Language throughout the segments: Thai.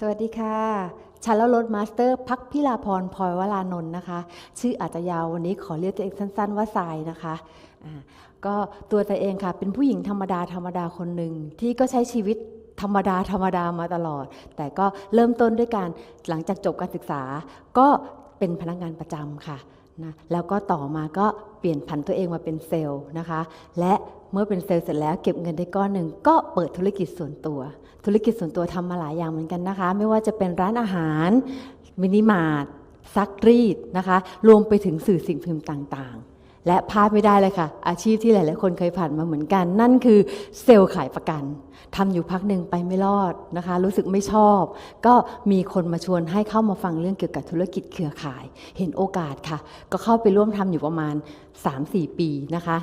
สวัสดีค่ะชันแล้วรถมาสเตอร์พักพิลาพรพลอยวรานนท์นะคะ ชื่ออาจจะยาววันนี้ขอเรียกตัวเองสั้น ๆ ว่าทรายนะคะอ่าก็ตัวตัวเองค่ะ เป็นผู้หญิงธรรมดาธรรมดาคนหนึ่งที่ก็ใช้ชีวิตธรรมดาธรรมดามาตลอด แต่ก็เริ่มต้นด้วยการหลังจากจบการศึกษา ก็เป็นพนักงานประจำค่ะนะแล้วก็ต่อมาก็เปลี่ยนผันตัวเองมาเป็นเซลล์นะคะ และ เมื่อเป็นเซลล์เสร็จแล้วเก็บเงินได้ก้อนหนึ่งก็เปิดธุรกิจส่วนตัว ธุรกิจส่วนตัวทำมาหลายอย่างเหมือนกันนะคะ ไม่ว่าจะเป็นร้านอาหารมินิมาร์ทซักรีดนะคะ รวมไปถึงสื่อสิ่งพิมพ์ต่างๆ และพลาดไม่ได้เลยค่ะ อาชีพที่หลาย ๆ คนเคยผ่านมาเหมือนกัน นั่นคือเซลล์ขายประกันทำอยู่พักหนึ่งไปไม่รอดนะคะ รู้สึกไม่ชอบ ก็มีคนมาชวนให้เข้ามาฟังเรื่องเกี่ยวกับธุรกิจเครือข่าย เห็นโอกาสค่ะ ก็เข้าไปร่วมทำอยู่ประมาณ 3-4 ปีนะคะ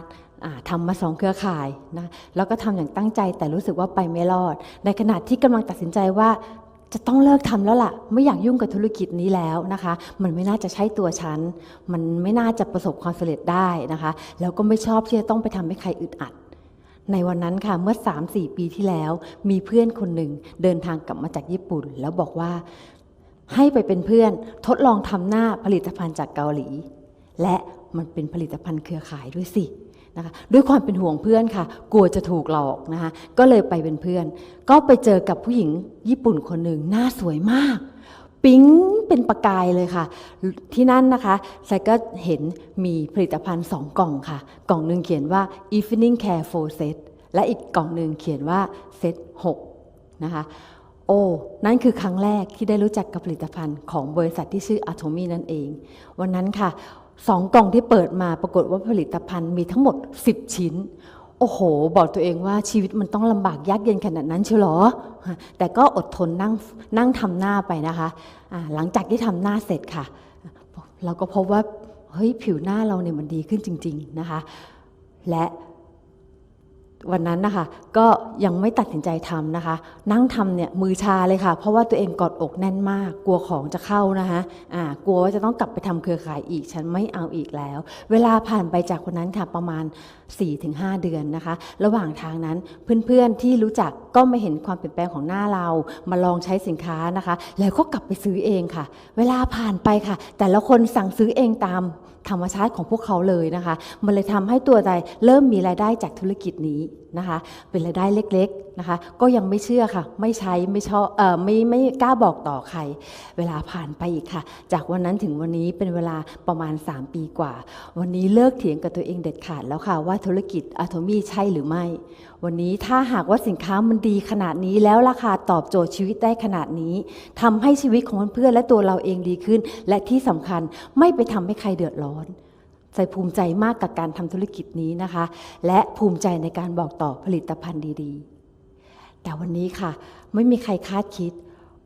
ทำมาสองเครือข่ายนะแล้วก็ทำอย่างตั้งใจแต่รู้สึกว่าไปไม่รอด ในขณะที่กำลังตัดสินใจว่าจะต้องเลิกทำแล้วล่ะ ไม่อยากยุ่งกับธุรกิจนี้แล้วนะคะ มันไม่น่าจะใช่ตัวฉัน มันไม่น่าจะประสบความสำเร็จได้นะคะ แล้วก็ไม่ชอบที่จะต้องไปทำให้ใครอึดอัด ในวันนั้นค่ะเมื่อ 3-4 ปีที่แล้ว มีเพื่อนคนหนึ่งเดินทางกลับมาจากญี่ปุ่น แล้วบอกว่าให้ไปเป็นเพื่อนทดลองทำหน้าผลิตภัณฑ์จากเกาหลี และมันเป็นผลิตภัณฑ์เครือข่ายด้วยสิ นะคะด้วยความเป็นห่วงเพื่อนค่ะ กลัวจะถูกหลอกนะคะก็เลยไปเป็นเพื่อน ก็ไปเจอกับผู้หญิงญี่ปุ่นคนหนึ่งหน้าสวยมาก ปิ๊งเป็นประกายเลยค่ะ ที่นั่นนะคะไซก็เห็นมีผลิตภัณฑ์สองกล่องค่ะ กล่องหนึ่งเขียนว่า evening care for set และอีกกล่องหนึ่งเขียนว่า set 6นะคะโอ้ นั่นคือครั้งแรกที่ได้รู้จักกับผลิตภัณฑ์ของบริษัทที่ชื่อ Atomy นั่นเอง วันนั้นค่ะ สองกล่องที่เปิดมาปรากฏว่าผลิตภัณฑ์มีทั้งหมด 10 ชิ้น โอ้โห บอกตัวเองว่าชีวิตมันต้องลำบากยากเย็นขนาดนั้นเชียวหรอ แต่ก็อดทนนั่งนั่งทำหน้าไปนะคะะหลังจากที่ทำหน้าเสร็จค่ะ เราก็พบว่าเฮ้ยผิวหน้าเราเนี่ยมันดีขึ้นจริง ๆนะคะ และ วันนั้นนะคะก็ยังไม่ตัดสินใจทำนะคะ นั่งทำเนี่ยมือชาเลยค่ะ เพราะว่าตัวเองกอดอกแน่นมาก กลัวของจะเข้านะคะอ่ากลัวว่าจะต้องกลับไปทำเครือข่ายอีก ฉันไม่เอาอีกแล้ว เวลาผ่านไปจากคนนั้นค่ะประมาณ 4-5 เดือนนะคะ ระหว่างทางนั้นเพื่อนๆที่รู้จักก็ไม่เห็นความเปลี่ยนแปลงของหน้าเรา มาลองใช้สินค้านะคะ แล้วก็กลับไปซื้อเองค่ะ เวลาผ่านไปค่ะ แต่ละคนสั่งซื้อเองตามธรรมชาติของพวกเขาเลยนะคะ มันเลยทำให้ตัวใจเริ่มมีรายได้จากธุรกิจนี้นะคะ เป็นรายได้เล็กๆนะคะ ก็ยังไม่เชื่อค่ะ ไม่ใช้ไม่ชอบเอ่อไม่ไม่กล้าบอกต่อใคร เวลาผ่านไปอีกค่ะ จากวันนั้นถึงวันนี้เป็นเวลาประมาณ 3 ปีกว่า วันนี้เลิกเถียงกับตัวเองเด็ดขาดแล้วค่ะว่าธุรกิจอะโทมี่ใช่หรือไม่ วันนี้ถ้าหากว่าสินค้ามันดีขนาดนี้แล้วราคาตอบโจทย์ชีวิตได้ขนาดนี้ทำให้ชีวิตของเพื่อนและตัวเราเองดีขึ้น และที่สำคัญไม่ไปทำให้ใครเดือดร้อน ใจภูมิใจมากกับการทำธุรกิจนี้นะคะ และภูมิใจในการบอกต่อผลิตภัณฑ์ดีๆ แต่วันนี้ค่ะ ไม่มีใครคาดคิด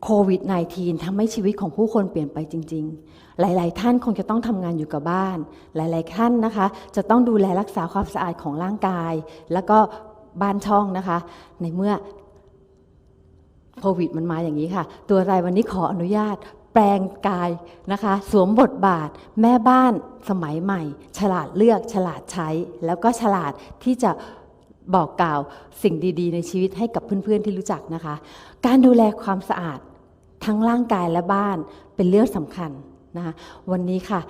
โควิด -19 ทำให้ชีวิตของผู้คนเปลี่ยนไปจริง ๆ หลาย ๆ ท่านคงจะต้องทำงานอยู่กับบ้าน หลาย ๆ ท่านนะคะ จะต้องดูแลรักษาความสะอาดของร่างกาย แล้วก็บ้านช่องนะคะ ในเมื่อโควิดมันมาอย่างนี้ค่ะ ตัวรายวันนี้ขออนุญาต แปลงกายนะคะ สวมบทบาทแม่บ้านสมัยใหม่ ฉลาดเลือกฉลาดใช้ แล้วก็ฉลาดที่จะบอกกล่าวสิ่งดีๆ ในชีวิตให้กับเพื่อนๆที่รู้จักนะคะ การดูแลความสะอาดทั้งร่างกายและบ้านเป็นเรื่องสำคัญนะคะวันนี้ค่ะ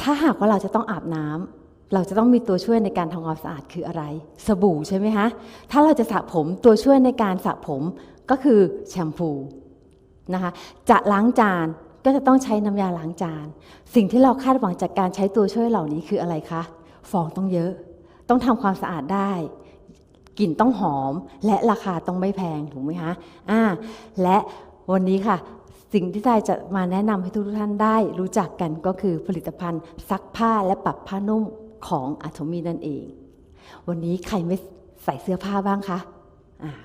ถ้าหากว่าเราจะต้องอาบน้ำเราจะต้องมีตัวช่วยในการทำความสะอาดคืออะไร สบู่ใช่ไหมคะถ้าเราจะสระผมตัวช่วยในการสระผมก็คือแชมพู นะคะจะล้างจานก็จะต้องใช้น้ำยาล้างจาน สิ่งที่เราคาดหวังจากการใช้ตัวช่วยเหล่านี้คืออะไรคะ ฟองต้องเยอะ ต้องทำความสะอาดได้ กลิ่นต้องหอม และราคาต้องไม่แพงถูกไหมคะอ่าและวันนี้ค่ะ สิ่งที่ทายจะมาแนะนำให้ทุกท่านได้ รู้จักกันก็คือผลิตภัณฑ์ซักผ้าและปรับผ้านุ่มของอะโทมีนั่นเอง วันนี้ใครไม่ใส่เสื้อผ้าบ้างคะ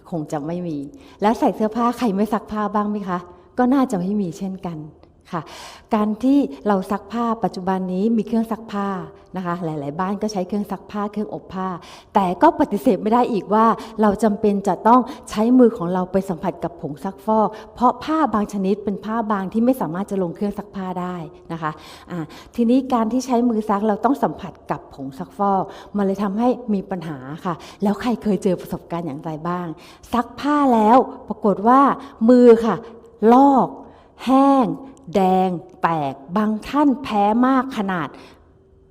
คงจะไม่มี แล้วใส่เสื้อผ้าใครไม่ซักผ้าบ้างไหมคะ ก็น่าจะไม่มีเช่นกัน ค่ะ การที่เราซักผ้าปัจจุบันนี้มีเครื่องซักผ้านะคะ หลาย ๆ บ้านก็ใช้เครื่องซักผ้าเครื่องอบผ้า แต่ก็ปฏิเสธไม่ได้อีกว่า เราจำเป็นจะต้องใช้มือของเราไปสัมผัสกับผงซักฟอกเพราะผ้าบางชนิดเป็นผ้าบางที่ไม่สามารถจะลงเครื่องซักผ้าได้นะคะอ่าทีนี้การที่ใช้มือซักเราต้องสัมผัสกับผงซักฟอกมันเลยทำให้มีปัญหาค่ะ แล้วใครเคยเจอประสบการณ์อย่างไรบ้าง ซักผ้าแล้วปรากฏว่ามือค่ะ ลอก แห้ง แดงแตกบางท่านแพ้มากขนาด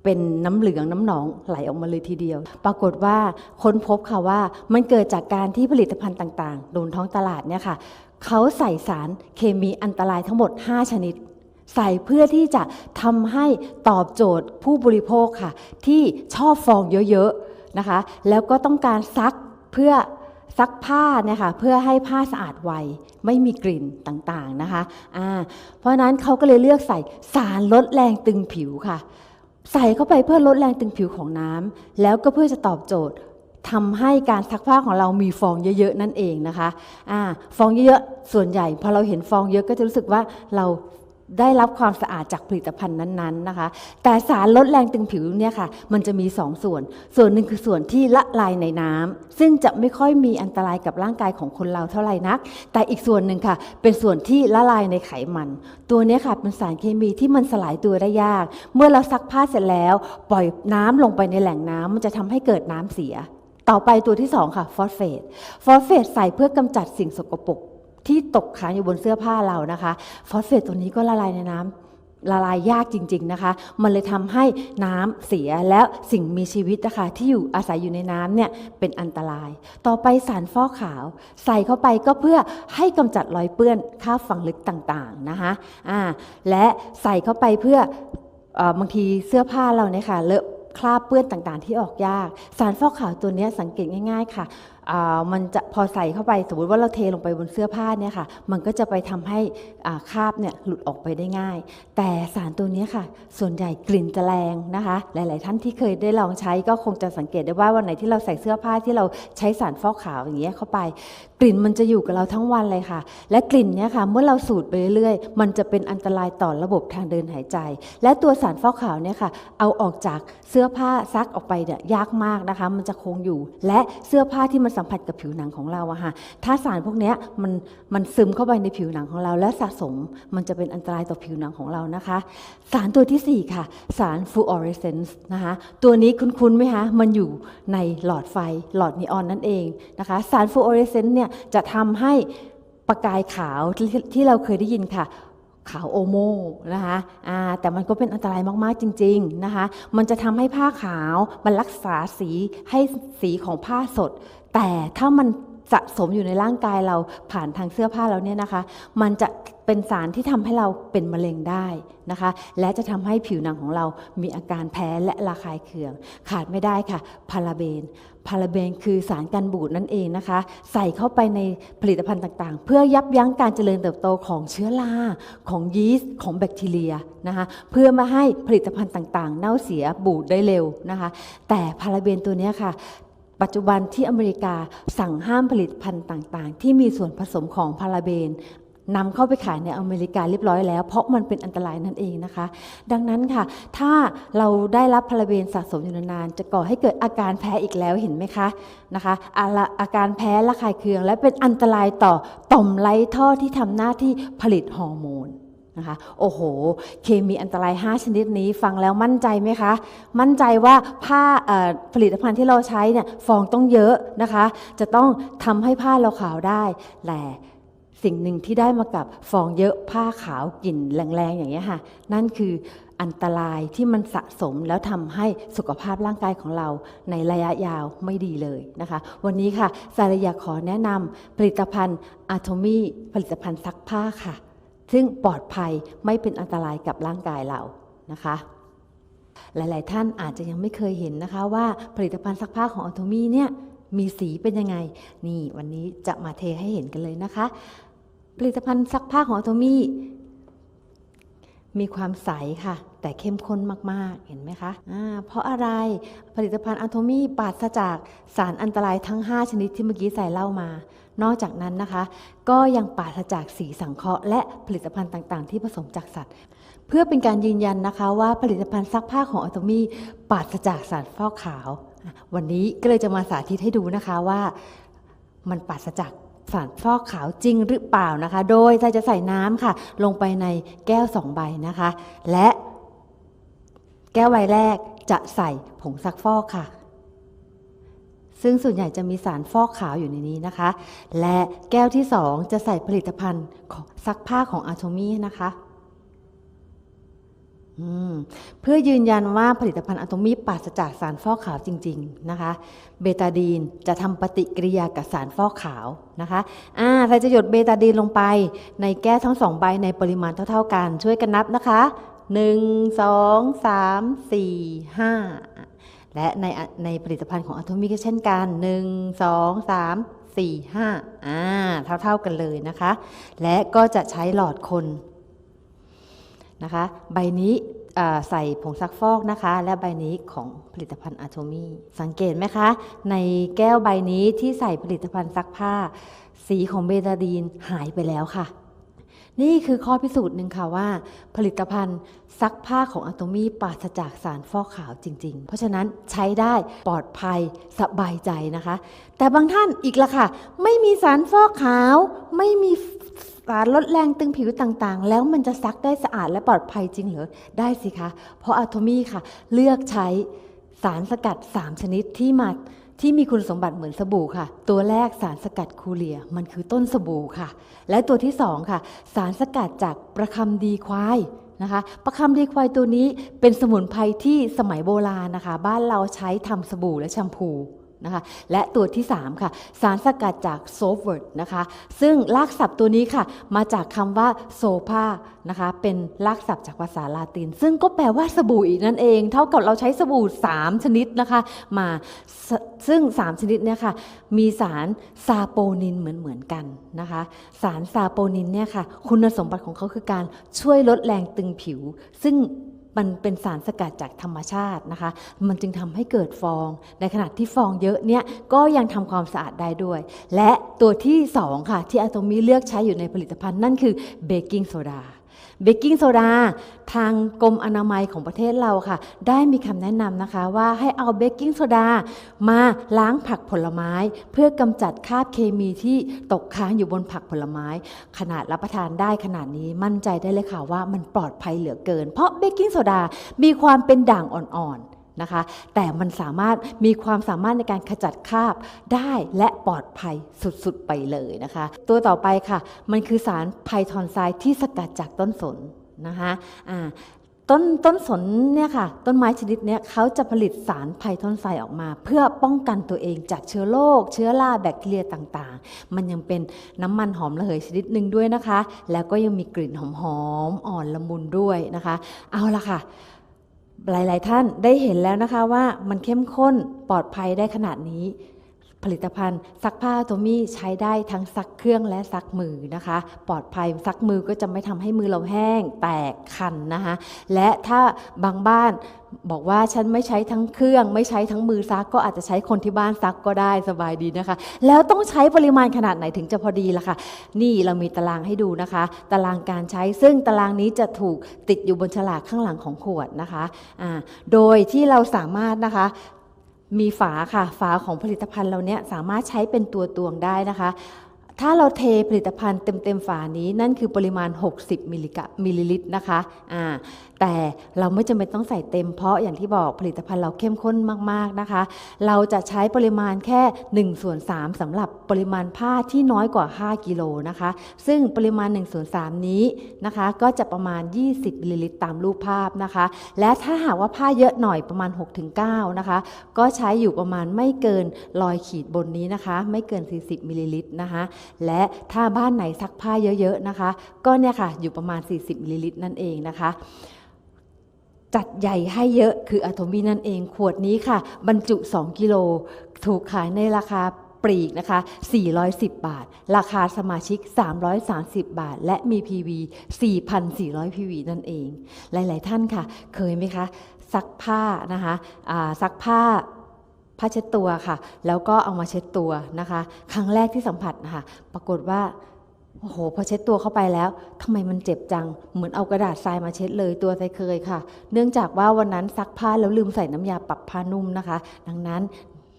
เป็นน้ำเหลืองน้ำหนองไหลออกมาเลยทีเดียว ปรากฏว่าค้นพบค่ะว่ามันเกิดจากการที่ผลิตภัณฑ์ต่างๆโดนท้องตลาดเนี่ยค่ะเขาใส่สารเคมีอันตรายทั้งหมด 5 ชนิด ใส่เพื่อที่จะทำให้ตอบโจทย์ผู้บริโภคค่ะ ที่ชอบฟองเยอะๆนะคะ แล้วก็ต้องการซักเพื่อ ซักผ้าเนี่ยค่ะเพื่อให้ผ้าสะอาดไวไม่มีกลิ่นต่างๆนะคะอ่าเพราะนั้นเขาก็เลยเลือกใส่สารลดแรงตึงผิวค่ะ ใส่เข้าไปเพื่อลดแรงตึงผิวของน้ำแล้วก็เพื่อจะตอบโจทย์ทำให้การซักผ้าของเรามีฟองเยอะๆนั่นเองนะคะอ่าฟองเยอะๆส่วนใหญ่พอเราเห็นฟองเยอะก็จะรู้สึกว่าเรา ได้รับความสะอาดจากผลิตภัณฑ์นั้นๆนะคะ แต่สารลดแรงตึงผิวเนี่ยค่ะ มันจะมี2ส่วน ส่วนหนึ่งคือส่วนที่ละลายในน้ำซึ่งจะไม่ค่อยมีอันตรายกับร่างกายของคนเราเท่าไหร่นัก แต่อีกส่วนหนึ่งค่ะ เป็นส่วนที่ละลายในไขมัน ตัวนี้ค่ะเป็นสารเคมีที่มันสลายตัวได้ยาก เมื่อเราซักผ้าเสร็จแล้ว ปล่อยน้ำลงไปในแหล่งน้ำมันจะทำให้เกิดน้ำเสีย ต่อไปตัวที่2ค่ะฟอสเฟตฟอสเฟตใส่เพื่อกำจัดสิ่งสกปรก ที่ตกค้างอยู่บนเสื้อผ้าเรานะคะ ฟอสเฟตตัวนี้ก็ละลายในน้ำละลายยากจริง ๆนะคะ มันเลยทำให้น้ำเสียแล้วสิ่งมีชีวิตนะคะที่อยู่อาศัยอยู่ในน้ำเนี่ยเป็นอันตราย ต่อไปสารฟอกขาว ใส่เข้าไปก็เพื่อให้กำจัดรอยเปื้อนคราฝังลึกต่างๆนะคะอ่าและใส่เข้าไปเพื่ออบางทีเสื้อผ้าเราเนี่ยค่ะเลอะคราบเปื้อนต่างๆ ที่ออกยาก สารฟอกขาวตัวนี้สังเกตง่าย ๆ ค่ะ มันจะพอใส่เข้าไปสมมติว่าเราเทลงไปบนเสื้อผ้าเนี่ยค่ะ มันก็จะไปทำให้คราบเนี่ยหลุดออกไปได้ง่าย แต่สารตัวนี้ค่ะ ส่วนใหญ่กลิ่นจะแรงนะคะ หลาย ๆ ท่านที่เคยได้ลองใช้ก็คงจะสังเกตได้ว่าวันไหนที่เราใส่เสื้อผ้าที่เราใช้สารฟอกขาวอย่างเงี้ยเข้าไป กลิ่นมันจะอยู่กับเราทั้งวันเลยค่ะ และกลิ่นเนี่ยค่ะเมื่อเราสูดไปเรื่อยๆมันจะเป็นอันตรายต่อระบบทางเดินหายใจ และตัวสารฟอกขาวเนี่ยค่ะ เอาออกจากเสื้อผ้าซักออกไปเนี่ยยากมากนะคะ มันจะคงอยู่ และเสื้อผ้าที่มันสัมผัสกับผิวหนังของเราอะค่ะถ้าสารพวกนี้มันมันซึมเข้าไปในผิวหนังของเรา และสะสมมันจะเป็นอันตรายต่อผิวหนังของเรานะคะ สารตัวทีสี่4 ค่ะ สารฟลูออเรสเซนซ์นะคะตัวนี้คุ้นๆไหมคะมันอยู่ในหลอดไฟหลอดนีออนนั่นเองนะคะสารฟลูออเรสเซนซ์เนี่ยจะทำให้ประกายขาวที่ที่เราเคยได้ยินค่ะขาวโอโมนะคะแต่มันก็เป็นอันตรายมาก ๆ จริง ๆ นะคะ มันจะทำให้ผ้าขาว มันรักษาสีให้สีของผ้าสด แต่ถ้ามันสะสมอยู่ในร่างกายเราผ่านทางเสื้อผ้าเราเนี่ยนะคะ มันจะเป็นสารที่ทำให้เราเป็นมะเร็งได้นะคะ และจะทำให้ผิวหนังของเรามีอาการแพ้และระคายเคือง ขาดไม่ได้ค่ะ พาราเบน พาราเบนคือสารกันบูดนั่นเองนะคะ ใส่เข้าไปในผลิตภัณฑ์ต่างๆ เพื่อยับยั้งการเจริญเติบโตของเชื้อราของยีสต์ของแบคทีเรียนะคะ เพื่อม่ให้ผลิตภัณฑ์ต่างๆ เน่าเสียบูดได้เร็วนะคะ แต่พาราเบนตัวนี้ค่ะ ปัจจุบันที่อเมริกาสั่งห้ามผลิตภัณฑ์ต่างๆ ที่มีส่วนผสมของพาราเบนนำเข้าไปขายในอเมริกาเรียบร้อยแล้ว เพราะมันเป็นอันตรายนั่นเองนะคะ ดังนั้นค่ะ ถ้าเราได้รับพาราเบนสะสมอยู่นานๆจะก่อให้เกิดอาการแพ้อีกแล้วเห็นไหมคะนะคะอาละอาการแพ้ระคายเคือง และเป็นอันตรายต่อต่อมไร้ท่อที่ทำหน้าที่ผลิตฮอร์โมน นะคะโอ้โห เคมีอันตราย 5 ชนิดนี้ฟังแล้วมั่นใจไหมคะ มั่นใจว่าผ้าผลิตภัณฑ์ที่เราใช้เนี่ยฟองต้องเยอะนะคะ จะต้องทำให้ผ้าเราขาวได้แต่สิ่งหนึ่งที่ได้มากับฟองเยอะผ้าขาวกลิ่นแรงๆอย่างเงี้ค่ะ นั่นคืออันตรายที่มันสะสมแล้วทำให้สุขภาพร่างกายของเราในระยะยาวไม่ดีเลยนะคะ วันนี้ค่ะสารยาขอแนะนำผลิตภัณฑ์อะโทมีผลิตภัณฑ์ซักผ้าค่ะ ซึ่งปลอดภัยไม่เป็นอันตรายกับร่างกายเรานะคะ หลาย ๆ ท่านอาจจะยังไม่เคยเห็นนะคะว่าผลิตภัณฑ์ซักผ้าของอ t โ m มี่เนี่ยมีสีเป็นยังไง นี่วันนี้จะมาเทให้เห็นกันเลยนะคะ ผลิตภัณฑ์ซักผ้าของอ t โ m มี่ มีความใสค่ะ แต่เข้มข้นมาก ๆ เห็นไหมคะอ่าเพราะอะไรผลิตภัณฑ์อะโทมี่ปราศจากสารอันตรายทั้ง 5 ชนิดที่เมื่อกี้ใส่เล่ามา นอกจากนั้นนะคะ ก็ยังปราศจากสีสังเคราะห์และผลิตภัณฑ์ต่างๆ ที่ผสมจากสัตว์ เพื่อเป็นการยืนยันนะคะว่าผลิตภัณฑ์ซักผ้าของอ t โ m มี่ปราศจากสารฟอกขาว วันนี้ก็เลยจะมาสาธิตให้ดูนะคะว่ามันปราศจาก สารฟอกขาวจริงหรือเปล่านะคะ โดยจจะใส่น้ำค่ะ ลงไปในแก้วสองใบนะคะ และแก้วใบแรกจะใส่ผงซักฟอกค่ะ ซึ่งส่วนใหญ่จะมีสารฟอกขาวอยู่ในนี้นะคะ และแก้วที่2จะใส่ผลิตภัณฑ์ของซักผ้าของอาโทมี่นะคะ เพื่อยืนยันว่าผลิตภัณฑ์อะโตมีปราศจากสารฟอกขาวจริง ๆ นะคะ เบตาดีนจะทำปฏิกิริยากับสารฟอกขาวนะคะอ่าใครจะหยดเบตาดีนลงไป ในแก้วทั้งสองใบในปริมาณเท่า ๆ กันช่วยกันนับนะคะ 1 2 3 4 5 และในในผลิตภัณฑ์ของอะโตมีก็เช่นกัน 1 2 3 4 5อ่าเท่า ๆกันเลยนะคะ และก็จะใช้หลอดคน นะคะ ใบนี้ใส่ผงซักฟอกนะคะ และใบนี้ของผลิตภัณฑ์อะโทมี่สังเกตไหมคะ ในแก้วใบนี้ที่ใส่ผลิตภัณฑ์ซักผ้า สีของเบตาดีนหายไปแล้วค่ะ นี่คือข้อพิสูจน์หนึ่งค่ะว่า ผลิตภัณฑ์ซักผ้าของอะโตมี่ปราศจากสารฟอกขาวจริง ๆ เพราะฉะนั้นใช้ได้ปลอดภัยสบายใจนะคะ แต่บางท่านอีกละค่ะ ไม่มีสารฟอกขาว ไม่มี ลดแรงตึงผิวต่างๆ แล้วมันจะซักได้สะอาดและปลอดภัยจริงเหรอได้สิคะ เพราะอะโทมีค่ะ เลือกใช้สารสกัด 3 ชนิดที่มาที่มีคุณสมบัติเหมือนสบู่ค่ะ ตัวแรกสารสกัดคูเลีย มันคือต้นสบู่ค่ะ และตัวที่ 2 ค่ะ สารสกัดจากประคำดีควายนะคะประคำดีควายตัวนี้เป็นสมุนไพรที่สมัยโบราณนะคะ บ้านเราใช้ทำสบู่และแชมพู นะคะและตัวที่ 3 ค่ะ สารสกัดจากโซฟเวิร์ดนะคะ ซึ่งรากศัพท์ตัวนี้ค่ะ มาจากคำว่าโซภานะคะ เป็นรากศัพท์จากภาษาลาติน ซึ่งก็แปลว่าสบู่อีกนั่นเอง เท่ากับเราใช้สบู่ 3 ชนิดนะคะ มาซึ่ง 3 ชนิดเนี่ยค่ะ มีสารซาโปนินเหมือนเหมือนๆกันนะคะ สารซาโปนินเนี่ยค่ะ คุณสมบัติของเขาคือการช่วยลดแรงตึงผิว ซึ่ง มันเป็นสารสกัดจากธรรมชาตินะคะ มันจึงทำให้เกิดฟอง ในขณะที่ฟองเยอะเนี่ยก็ยังทำความสะอาดได้ด้วย และตัวที่ 2 ค่ะ ที่อะโตมีเลือกใช้อยู่ในผลิตภัณฑ์นั่นคือเบกกิ้งโซดา เบกกิ้งโซดาทางกรมอนามัยของประเทศเราค่ะ ได้มีคำแนะนำนะคะว่าให้เอาเบกกิ้งโซดามาล้างผักผลไม้ เพื่อกำจัดคราบเคมีที่ตกค้างอยู่บนผักผลไม้ ขนาดรับประทานได้ขนาดนี้มั่นใจได้เลยค่ะว่ามันปลอดภัยเหลือเกิน เพราะเบกกิ้งโซดามีความเป็นด่างอ่อนๆ นะคะ แต่มันสามารถมีความสามารถในการขจัดคราบได้และปลอดภัยสุดๆไปเลยนะคะ ตัวต่อไปค่ะ มันคือสารไพทอนไซด์ที่สกัดจากต้นสนนะคะอ่าต้นต้นสนเนี่ยค่ะ ต้นไม้ชนิดเนี้ยเขาจะผลิตสารไพทอนไซด์ออกมา เพื่อป้องกันตัวเองจากเชื้อโรคเชื้อราแบคทีเรียต่างๆ มันยังเป็นน้ำมันหอมระเหยชนิดหนึ่งด้วยนะคะ แล้วก็ยังมีกลิ่นหอมๆอ่อนละมุนด้วยนะคะ เอาละค่ะ หลาย ๆ ท่านได้เห็นแล้วนะคะว่ามันเข้มข้นปลอดภัยได้ขนาดนี้ ผลิตภัณฑ์ ซักผ้าโทมี่ใช้ได้ทั้งซักเครื่องและซักมือนะคะ ปลอดภัยซักมือก็จะไม่ทำให้มือเราแห้งแตกคันนะคะและถ้าบางบ้านบอกว่าฉันไม่ใช้ทั้งเครื่องไม่ใช้ทั้งมือซักก็อาจจะใช้คนที่บ้านซักก็ได้สบายดีนะคะ แล้วต้องใช้ปริมาณขนาดไหนถึงจะพอดีล่ะคะนี่เรามีตารางให้ดูนะคะ ตารางการใช้ซึ่งตารางนี้จะถูกติดอยู่บนฉลากข้างหลังของขวดนะคะโดยที่เราสามารถนะคะ มีฝาค่ะฝาของผลิตภัณฑ์เราเนี้ยสามารถใช้เป็นตัวตวงได้นะคะ ถ้าเราเทผลิตภัณฑ์เต็มๆฝานี้นั่นคือปริมาณ 60 มิลลิกะมิลลิลิตรนะคะอ่า แต่เราไม่จำเป็นต้องใส่เต็มเพราะอย่างที่บอกผลิตภัณฑ์เราเข้มข้นมากๆนะคะ เราจะใช้ปริมาณแค่ 1 ส่วน 3สำหรับปริมาณผ้าที่น้อยกว่า 5 กิโลนะคะ ซึ่งปริมาณ1ส่วน3นี้นะคะ ก็จะประมาณ 20มิลลิลิตรตามรูปภาพนะคะ และถ้าหากว่าผ้าเยอะหน่อยประมาณ 6-9นะคะ ก็ใช้อยู่ประมาณไม่เกินรอยขีดบนนี้นะคะ ไม่เกิน 40มิลลิลิตรนะคะและถ้าบ้านไหนซักผ้าเยอะๆนะคะ ก็เนี่ยค่ะอยู่ประมาณ 40มิลลิลิตรนั่นเองนะคะ จัดใหญ่ให้เยอะคืออะโทมีนั่นเองขวดนี้ค่ะ บรรจุ 2 กิโล ถูกขายในราคาปลีกนะคะ 410 บาท ราคาสมาชิก 330 บาท และมี PV 4,400 PV นั่นเอง หลาย ๆ ท่านค่ะ เคยไหมคะ ซักผ้านะคะซักผ้าผ้าเช็ดตัวค่ะ แล้วก็เอามาเช็ดตัวนะคะ ครั้งแรกที่สัมผัสนะคะปรากฏว่า โอ้โห พอเช็ดตัวเข้าไปแล้วทำไมมันเจ็บจัง เหมือนเอากระดาษทรายมาเช็ดเลยตัวไซเคยค่ะ เนื่องจากว่าวันนั้นซักผ้าแล้วลืมใส่น้ำยาปรับผ้านุ่มนะคะ ดังนั้น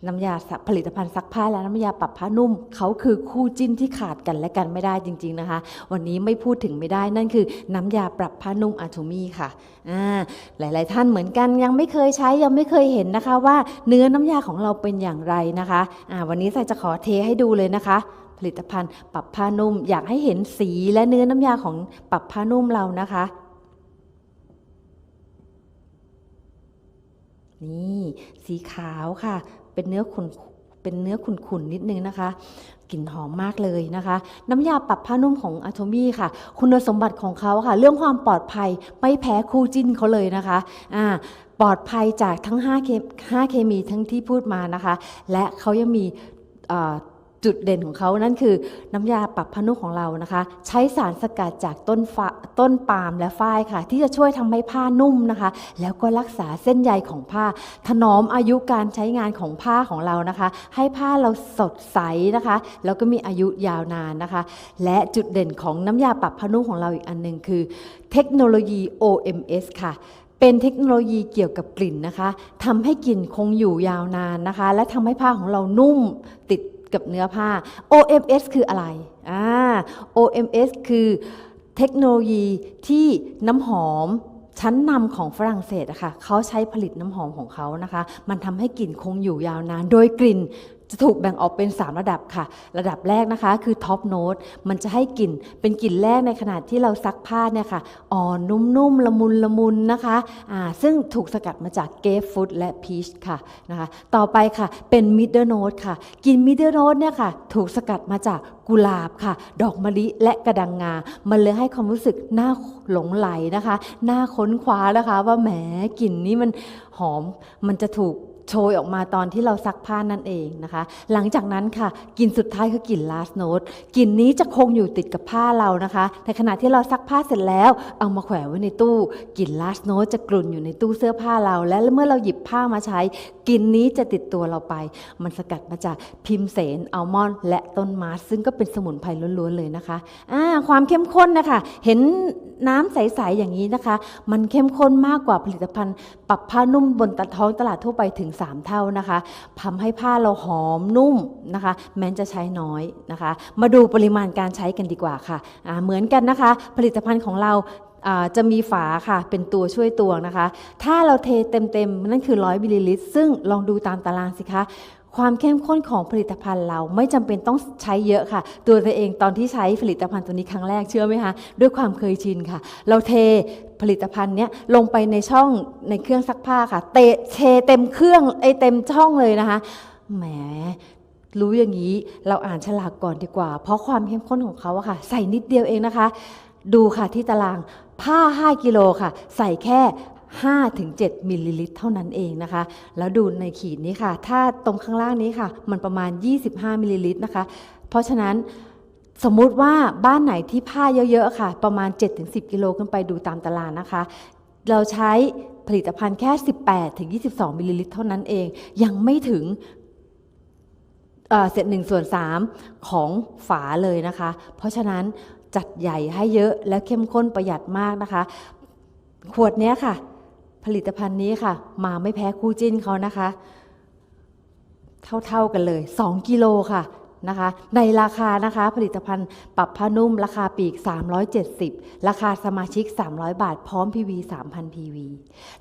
น้ำยาผลิตภัณฑ์ซักผ้าและน้ำยาปรับผ้านุ่ม เขาคือคู่จิ้นที่ขาดกันและกันไม่ได้จริง ๆนะคะ วันนี้ไม่พูดถึงไม่ได้นั่นคือน้ำยาปรับผ้านุ่มอาทูมี่ค่ะอ่าหลายๆ ท่านเหมือนกันยังไม่เคยใช้ยังไม่เคยเห็นนะคะว่าเนื้อน้ำยาของเราเป็นอย่างไรนะคะอ่าวันนี้ใส่จะขอเทให้ดูเลยนะคะ ผลิตภัณฑ์ ปรับผ้านุ่ม อยากให้เห็นสีและเนื้อน้ำยาของปรับผ้านุ่มเรานะคะ นี่สีขาวค่ะ เป็นเนื้อขุนเป็นเนื้อขุ่นๆนิดนึงนะคะ กลิ่นหอมมากเลยนะคะ น้ำยาปรับผ้านุ่มของอะโ m มี่ค่ะ คุณสมบัติของเขาค่ะ เรื่องความปลอดภัยไม่แพ้คู่จิ้นเขาเลยนะคะอ่าปลอดภัยจากทั้ง5เค5เคมีทั้งที่พูดมานะคะ และเขายังมีอ่า จุดเด่นของเขานั่นคือน้ำยาปรับผ้านุ่มของเรานะคะ ใช้สารสกัดจากต้นฟาต้นปาล์มและฝ้ายค่ะ ที่จะช่วยทำให้ผ้านุ่มนะคะ แล้วก็รักษาเส้นใยของผ้า ถนอมอายุการใช้งานของผ้าของเรานะคะ ให้ผ้าเราสดใสนะคะ แล้วก็มีอายุยาวนานนะคะ และจุดเด่นของน้ำยาปรับผ้านุ่มของเราอีกอันหนึ่งคือ เทคโนโลยี OMS ค่ะเป็นเทคโนโลยีเกี่ยวกับกลิ่นนะคะทำให้กลิ่นคงอยู่ยาวนานนะคะ และทำให้ผ้าของเรานุ่มติด กับเนื้อผ้า OMS คืออะไรอ่า OMS คือเทคโนโลยีที่น้ำหอมชั้นนำของฝรั่งเศสอะค่ะเขาใช้ผลิตน้ำหอมของเขานะคะ มันทำให้กลิ่นคงอยู่ยาวนาน โดยกลิ่น จะถูกแบ่งออกเป็น 3 ระดับค่ะ ระดับแรกนะคะคือท็อปโน้ตมันจะให้กลิ่นเป็นกลิ่นแรกในขณะที่เราซักผ้าเนี่ยค่ะอ่อนนุ่มๆละมุนละมุนนะคะอ่าซึ่งถูกสกัดมาจากเกฟฟุตและพีชค่ะนะคะต่อไปค่ะเป็นมิดเดิลโน้ตค่ะกลิ่นมิดเดิลโน้ตเนี่ยค่ะถูกสกัดมาจากกุหลาบค่ะ ดอกมะลิและกระดังงา มันเลยให้ความรู้สึกน่าหลงไหลนะคะ น่าค้นคว้านะคะ ว่าแหมกลิ่นนี้มันหอมมันจะถูก โชยออกมาตอนที่เราซักผ้านั่นเองนะคะ หลังจากนั้นค่ะกลิ่นสุดท้ายคือกลิ่น last note กลิ่นนี้จะคงอยู่ติดกับผ้าเรานะคะ ในขณะที่เราซักผ้าเสร็จแล้ว เอามาแขวนไว้ในตู้กลิ่น last note จะกลุ่นอยู่ในตู้เสื้อผ้าเรา และเมื่อเราหยิบผ้ามาใช้กลิ่นนี้จะติดตัวเราไป มันสกัดมาจากพิมเสนอัลมอนด์และต้นมาสซึ่งก็เป็นสมุนไพรล้วนๆเลยนะคะอ่าความเข้มข้นนะคะ เห็นน้ำใสๆอย่างนี้นะคะ มันเข้มข้นมากกว่าผลิตภัณฑ์ ปรับผ้านุ่มบนตะท้องตลาดทั่วไปถึง3 เท่านะคะทำให้ผ้าเราหอมนุ่มนะคะ แม้จะใช้น้อยนะคะ มาดูปริมาณการใช้กันดีกว่าค่ะะเหมือนกันนะคะ ผลิตภัณฑ์ของเราอ่าจะมีฝาค่ะเป็นตัวช่วยตวงนะคะ ถ้าเราเทเต็มๆนั่นคือ 100มิลลิลิตรซึ่งลองดูตามตารางสิคะ ความเข้มข้นของผลิตภัณฑ์เราไม่จำเป็นต้องใช้เยอะค่ะ ตัวตัวเองตอนที่ใช้ผลิตภัณฑ์ตัวนี้ครั้งแรกเชื่อไหมคะ ด้วยความเคยชินค่ะ เราเทผลิตภัณฑ์เนี้ยลงไปในช่องในเครื่องซักผ้าค่ะ เตะเทเต็มเครื่องไอเต็มช่องเลยนะคะแหมรู้อย่างนี้เราอ่านฉลากก่อนดีกว่า เพราะความเข้มข้นของเขาอะค่ะ ใส่นิดเดียวเองนะคะ ดูค่ะที่ตารางผ้า 5 กิโลค่ะ ใส่แค่ 5-7มิลลิลิตรเท่านั้นเองนะคะ แล้วดูในขีดนี้ค่ะ ถ้าตรงข้างล่างนี้ค่ะ มันประมาณ 25มิลลิลิตรนะคะ เพราะฉะนั้นสมมุติว่าบ้านไหนที่ผ้าเยอะๆค่ะ ประมาณ 7-10 กิโลขึ้นไปดูตามตารางนะคะ เราใช้ผลิตภัณฑ์แค่ 18-22มิลลิลิตรเท่านั้นเอง ยังไม่ถึงเศษหนึ่งส่วนสามของฝาเลยนะคะ เพราะฉะนั้นจัดใหญ่ให้เยอะและเข้มข้นประหยัดมากนะคะ ขวดนี้ค่ะ ผลิตภัณฑ์นี้ค่ะ มาไม่แพ้คู่จิ้นเขานะคะ เท่าๆกันเลย 2 กิโลค่ะ นะคะ ในราคานะคะผลิตภัณฑ์ปรับผ้านุ่มราคาปีก 370 ราคาสมาชิก 300 บาท พร้อม PV 3,000 PV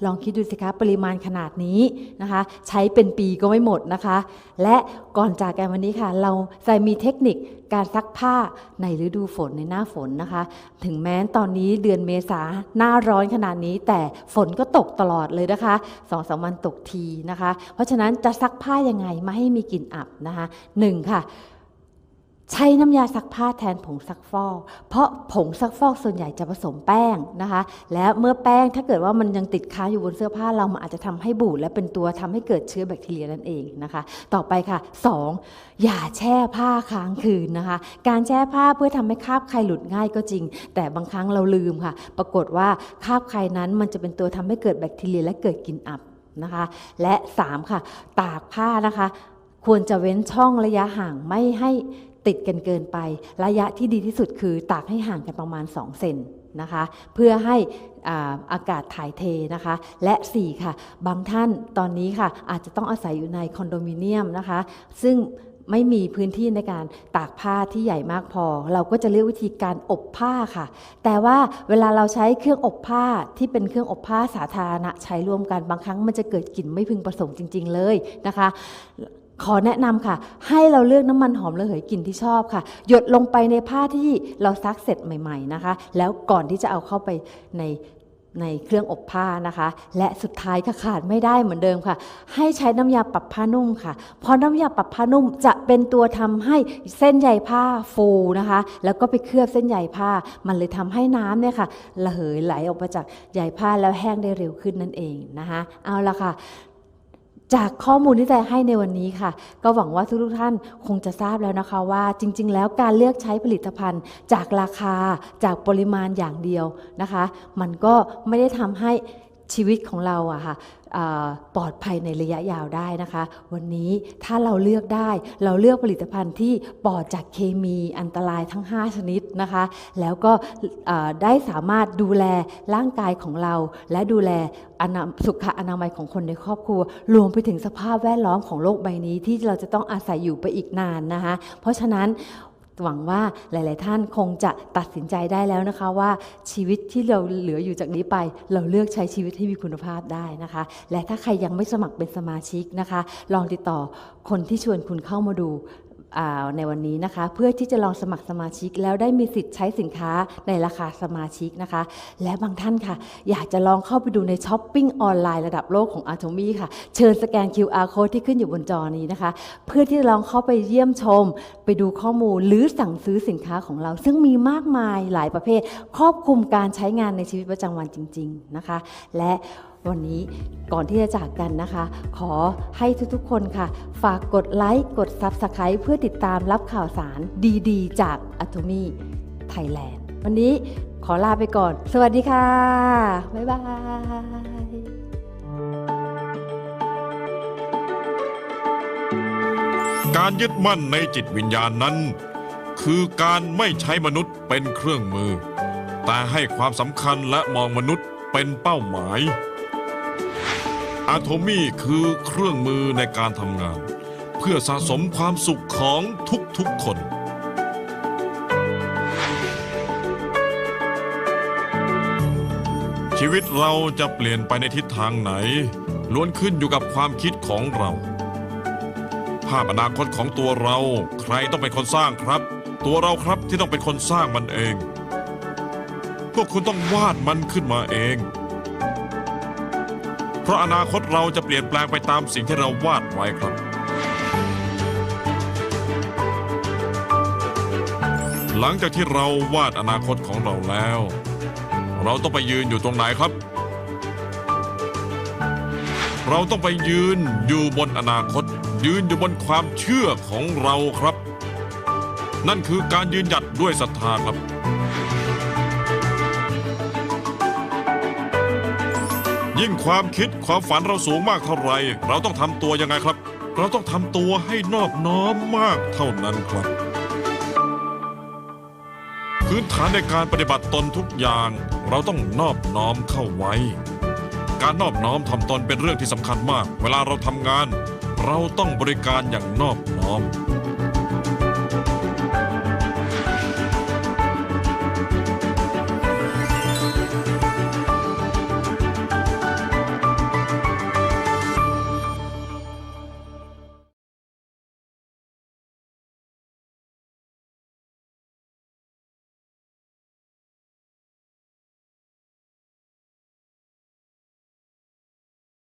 ลองคิดดูสิคะปริมาณขนาดนี้นะคะ ใช้เป็นปีก็ไม่หมดนะคะ และก่อนจากกันวันนี้ค่ะ เราจะมีเทคนิคการซักผ้าในฤดูฝนในหน้าฝนนะคะ ถึงแม้ตอนนี้เดือนเมษาหน้าร้อนขนาดนี้ แต่ฝนก็ตกตลอดเลยนะคะสองสามวันตกทีนะคะ เพราะฉะนั้นจะซักผ้ายังไงไม่ให้มีกลิ่นอับนะคะหนึ่งค่ะ ใช้น้ำยาซักผ้าแทนผงซักฟอก เพราะผงซักฟอกส่วนใหญ่จะผสมแป้งนะคะ และเมื่อแป้งถ้าเกิดว่ามันยังติดค้างอยู่บนเสื้อผ้าเรามันอาจจะทำให้บูดและเป็นตัวทำให้เกิดเชื้อแบคทีเรียนั่นเองนะคะ ต่อไปค่ะ 2. อย่าแช่ผ้าค้างคืนนะคะ การแช่ผ้าเพื่อทำให้คราบไครหลุดง่ายก็จริง แต่บางครั้งเราลืมค่ะ ปรากฏว่าคราบไครนั้นมันจะเป็นตัวทำให้เกิดแบคทีเรียและเกิดกลิ่นอับนะคะ และ 3 ค่ะ ตากผ้านะคะ ควรจะเว้นช่องระยะห่างไม่ให้ ติดกันเกินไป ระยะที่ดีที่สุดคือตากให้ห่างกันประมาณ 2 เซนนะคะ เพื่อให้อาอากาศถ่ายเทนะคะ และ 4 ค่ะ บางท่านตอนนี้ค่ะ อาจจะต้องอาศัยอยู่ในคอนโดมิเนียมนะคะ ซึ่งไม่มีพื้นที่ในการตากผ้าที่ใหญ่มากพอ เราก็จะเลือกวิธีการอบผ้าค่ะ แต่ว่าเวลาเราใช้เครื่องอบผ้าที่เป็นเครื่องอบผ้าสาธารณะใช้ร่วมกันบางครั้งมันจะเกิดกลิ่นไม่พึงประสงค์จริง ๆ เลยนะคะ ขอแนะนำค่ะ ให้เราเลือกน้ำมันหอมระเหยกลิ่นที่ชอบค่ะ หยดลงไปในผ้าที่เราซักเสร็จใหม่ๆนะคะ แล้วก่อนที่จะเอาเข้าไปในในเครื่องอบผ้านะคะ และสุดท้ายค่ะขาดไม่ได้เหมือนเดิมค่ะ ให้ใช้น้ำยาปรับผ้านุ่มค่ะ เพราะน้ำยาปรับผ้านุ่มจะเป็นตัวทำให้เส้นใยผ้าฟูนะคะ แล้วก็ไปเคลือบเส้นใยผ้า มันเลยทำให้น้ำเนี่ยค่ะระเหยไหลออกมาจากใยผ้าแล้วแห้งได้เร็วขึ้นนั่นเองนะคะ เอาละค่ะ จากข้อมูลที่จให้ในวันนี้ค่ะ ก็หวังว่าทุกท่านคงจะทราบแล้วนะคะว่าจริง ๆ แล้วการเลือกใช้ผลิตภัณฑ์ จากราคาจากปริมาณอย่างเดียวนะคะ มันก็ไม่ได้ทำให้ ชีวิตของเราอะค่ะปลอดภัยในระยะยาวได้นะคะ วันนี้ถ้าเราเลือกได้เราเลือกผลิตภัณฑ์ที่ปลอดจากเคมีอันตรายทั้ง 5 ชนิดนะคะ แล้วก็ได้สามารถดูแลร่างกายของเรา และดูแลอนาสุขอนามัยของคนในครอบครัว รวมไปถึงสภาพแวดล้อมของโลกใบนี้ที่เราจะต้องอาศัยอยู่ไปอีกนานนะคะ เพราะฉะนั้น หวังว่าหลาย ๆ ท่านคงจะตัดสินใจได้แล้วนะคะว่าชีวิตที่เราเหลืออยู่จากนี้ไป เราเลือกใช้ชีวิตให้มีคุณภาพได้นะคะ และถ้าใครยังไม่สมัครเป็นสมาชิกนะคะ ลองติดต่อคนที่ชวนคุณเข้ามาดู ในวันนี้นะคะ เพื่อที่จะลองสมัครสมาชิก แล้วได้มีสิทธิ์ใช้สินค้าในราคาสมาชิกนะคะ และบางท่านค่ะ อยากจะลองเข้าไปดูในช้อปปิ้งออนไลน์ระดับโลกของ a t o m y ค่ะ เชิญสแกน QR code ที่ขึ้นอยู่บนจอนี้นะคะ เพื่อที่จะลองเข้าไปเยี่ยมชม ไปดูข้อมูลหรือสั่งซื้อสินค้าของเรา ซึ่งมีมากมายหลายประเภท ครอบคลุมการใช้งานในชีวิตประจำวันจริง ๆนะคะ และ วันนี้ก่อนที่จะจากกันนะคะ ขอให้ทุกๆ คนค่ะ ฝากกดไลค์ กด Subscribe เพื่อติดตามรับข่าวสารดีๆ จาก Atomy Thailand วันนี้ขอลาไปก่อน สวัสดีค่ะ บ๊ายบายการยึดมั่นในจิตวิญญาณนั้น คือการไม่ใช้มนุษย์เป็นเครื่องมือ แต่ให้ความสำคัญและมองมนุษย์เป็นเป้าหมาย อะโทมี่คือเครื่องมือในการทำงาน เพื่อสะสมความสุขของทุกๆคน ชีวิตเราจะเปลี่ยนไปในทิศทางไหน ล้วนขึ้นอยู่กับความคิดของเรา ภาพอนาคตของตัวเราใครต้องเป็นคนสร้างครับ ตัวเราครับที่ต้องเป็นคนสร้างมันเอง พวกคุณต้องวาดมันขึ้นมาเอง เพราะอนาคตเราจะเปลี่ยนแปลงไปตามสิ่งที่เราวาดไว้ครับ หลังจากที่เราวาดอนาคตของเราแล้ว เราต้องไปยืนอยู่ตรงไหนครับ เราต้องไปยืนอยู่บนอนาคต ยืนอยู่บนความเชื่อของเราครับ นั่นคือการยืนหยัดด้วยศรัทธาครับ ยิ่งความคิดความฝันเราสูงมากเท่าไหรเราต้องทำตัวยังไงครับ เราต้องทำตัวให้นอบน้อมมากเท่านั้นครับพื้นฐานในการปฏิบัติตนทุกอย่าง เราต้องนอบน้อมเข้าไว้ การนอบน้อมทำตนเป็นเรื่องที่สำคัญมาก เวลาเราทำงาน เราต้องบริการอย่างนอบน้อม